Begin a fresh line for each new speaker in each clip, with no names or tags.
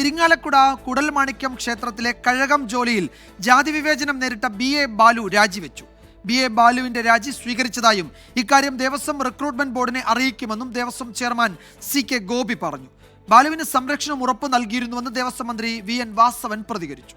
ഇരിങ്ങാലക്കുട കുടൽമാണിക്യം ക്ഷേത്രത്തിലെ കഴകം ജോലിയിൽ ജാതി വിവേചനം നേരിട്ട ബി എ ബാലു രാജിവെച്ചു. ബി എ ബാലുവിന്റെ രാജി സ്വീകരിച്ചതായും ഇക്കാര്യം ദേവസ്വം റിക്രൂട്ട്മെന്റ് ബോർഡിനെ അറിയിക്കുമെന്നും Devaswom chairman C K Gopi പറഞ്ഞു. ബാലുവിന് സംരക്ഷണം ഉറപ്പ് നൽകിയിരുന്നുവെന്ന് ദേവസ്വം മന്ത്രി വി എൻ വാസവൻ പ്രതികരിച്ചു.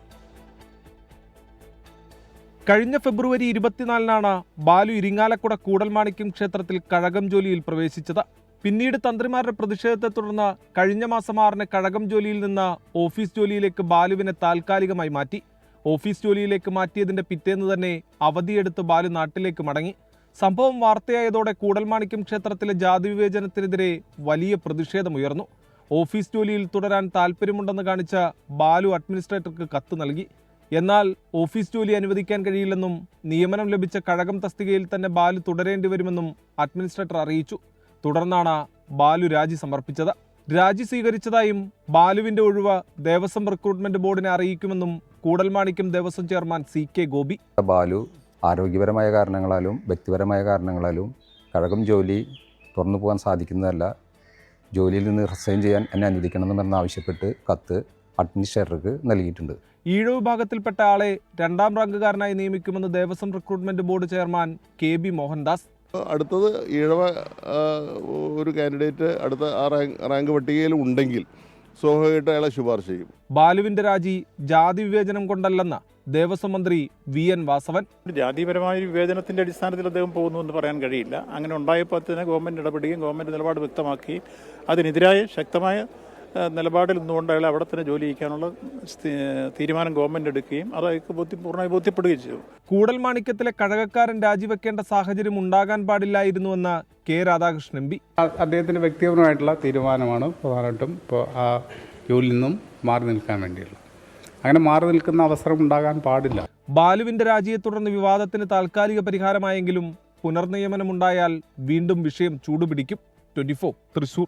കഴിഞ്ഞ ഫെബ്രുവരി ഇരുപത്തിനാലിനാണ് ബാലു ഇരിങ്ങാലക്കുട കൂടൽമാണിക്യം ക്ഷേത്രത്തിൽ കഴകം ജോലിയിൽ പ്രവേശിച്ചത്. പിന്നീട് തന്ത്രിമാരുടെ പ്രതിഷേധത്തെ തുടർന്ന് കഴിഞ്ഞ മാസം ആറിന് കഴകം ജോലിയിൽ നിന്ന് ഓഫീസ് ജോലിയിലേക്ക് ബാലുവിനെ താൽക്കാലികമായി മാറ്റി. ഓഫീസ് ജോലിയിലേക്ക് മാറ്റിയതിന്റെ പിറ്റേന്ന് തന്നെ അവധിയെടുത്ത് ബാലു നാട്ടിലേക്ക് മടങ്ങി. സംഭവം വാർത്തയായതോടെ കൂടൽമാണിക്യം ക്ഷേത്രത്തിലെ ജാതി വിവേചനത്തിനെതിരെ വലിയ പ്രതിഷേധമുയർന്നു. ഓഫീസ് ജോലിയിൽ തുടരാൻ താല്പര്യമുണ്ടെന്ന് കാണിച്ച ബാലു അഡ്മിനിസ്ട്രേറ്റർക്ക് കത്ത് നൽകി. എന്നാൽ ഓഫീസ് ജോലി അനുവദിക്കാൻ കഴിയില്ലെന്നും നിയമനം ലഭിച്ച കഴകം തസ്തികയിൽ തന്നെ ബാലു തുടരേണ്ടി വരുമെന്നും അഡ്മിനിസ്ട്രേറ്റർ അറിയിച്ചു. തുടർന്നാണ് ബാലു രാജി സമർപ്പിച്ചത്. രാജി സ്വീകരിച്ചതായും ബാലുവിന്റെ ഒഴിവ് ദേവസ്വം റിക്രൂട്ട്മെന്റ് ബോർഡിനെ അറിയിക്കുമെന്നും കൂടൽമാണിക്കും Devaswom chairman C K Gopi.
Balu ആരോഗ്യപരമായ കാരണങ്ങളാലും വ്യക്തിപരമായ കാരണങ്ങളാലും കഴകം ജോലി തുറന്നു പോകാൻ സാധിക്കുന്നതല്ല. ജോലിയിൽ നിന്ന് റിസൈൻ ചെയ്യാൻ എന്നെ അനുവദിക്കണമെന്ന് ആവശ്യപ്പെട്ട് കത്ത് അഡ്മിനിസ്ട്രേറ്റർക്ക് നൽകിയിട്ടുണ്ട്.
ഈഴ വിഭാഗത്തിൽപ്പെട്ട ആളെ രണ്ടാം റാങ്കുകാരനായി നിയമിക്കുമെന്ന് Devaswom recruitment board chairman K B Mohandas.
അടുത്തത് ഈഴവ ഒരു കാൻഡിഡേറ്റ് അടുത്ത ആ റാങ്ക് റാങ്ക് പട്ടികയിൽ ഉണ്ടെങ്കിൽ സ്വാഭാവികമായിട്ട് അയാളെ ശുപാർശ ചെയ്യും.
ബാലുവിന്റെ രാജി ജാതി വിവേചനം കൊണ്ടല്ലെന്ന ദേവസ്വം മന്ത്രി വി എൻ വാസവൻ.
ജാതിപരമായ വിവേചനത്തിന്റെ അടിസ്ഥാനത്തിൽ അദ്ദേഹം പോകുന്നു എന്ന് പറയാൻ കഴിയില്ല. അങ്ങനെ ഉണ്ടായപ്പോൾ തന്നെ ഗവൺമെന്റ് ഇടപെടുകയും ഗവൺമെന്റ് നിലപാട് വ്യക്തമാക്കുകയും അതിനെതിരായ ശക്തമായ നിലപാടിൽ നിന്നുകൊണ്ട് അയാൾ അവിടെ തന്നെ ജോലി ചെയ്യിക്കാനുള്ള തീരുമാനം ഗവൺമെന്റ് എടുക്കുകയും അത് അയാൾക്ക് ബോധ്യ പൂർണമായി ബോധ്യപ്പെടുകയും ചെയ്തു.
കൂടൽമാണിക്യത്തിലെ കഴകക്കാരൻ രാജിവെക്കേണ്ട സാഹചര്യം ഉണ്ടാകാൻ പാടില്ലായിരുന്നുവെന്ന് കെ രാധാകൃഷ്ണൻ
അ- അദ്ദേഹത്തിന്റെ വ്യക്തിപരമായിട്ടുള്ള തീരുമാനമാണ് പ്രധാനമായിട്ടും ഇപ്പോൾ ആ ജോലിയിൽ നിന്നും മാറി നിൽക്കാൻ വേണ്ടിയുള്ളത്. അങ്ങനെ മാറി നിൽക്കുന്ന അവസരം ഉണ്ടാകാൻ പാടില്ല.
ബാലുവിന്റെ രാജിയെ തുടർന്ന് വിവാദത്തിന് താൽക്കാലിക പരിഹാരമായെങ്കിലും പുനർനിയമനമുണ്ടായാൽ വീണ്ടും വിഷയം ചൂടുപിടിക്കും. ട്വന്റി തൃശൂർ.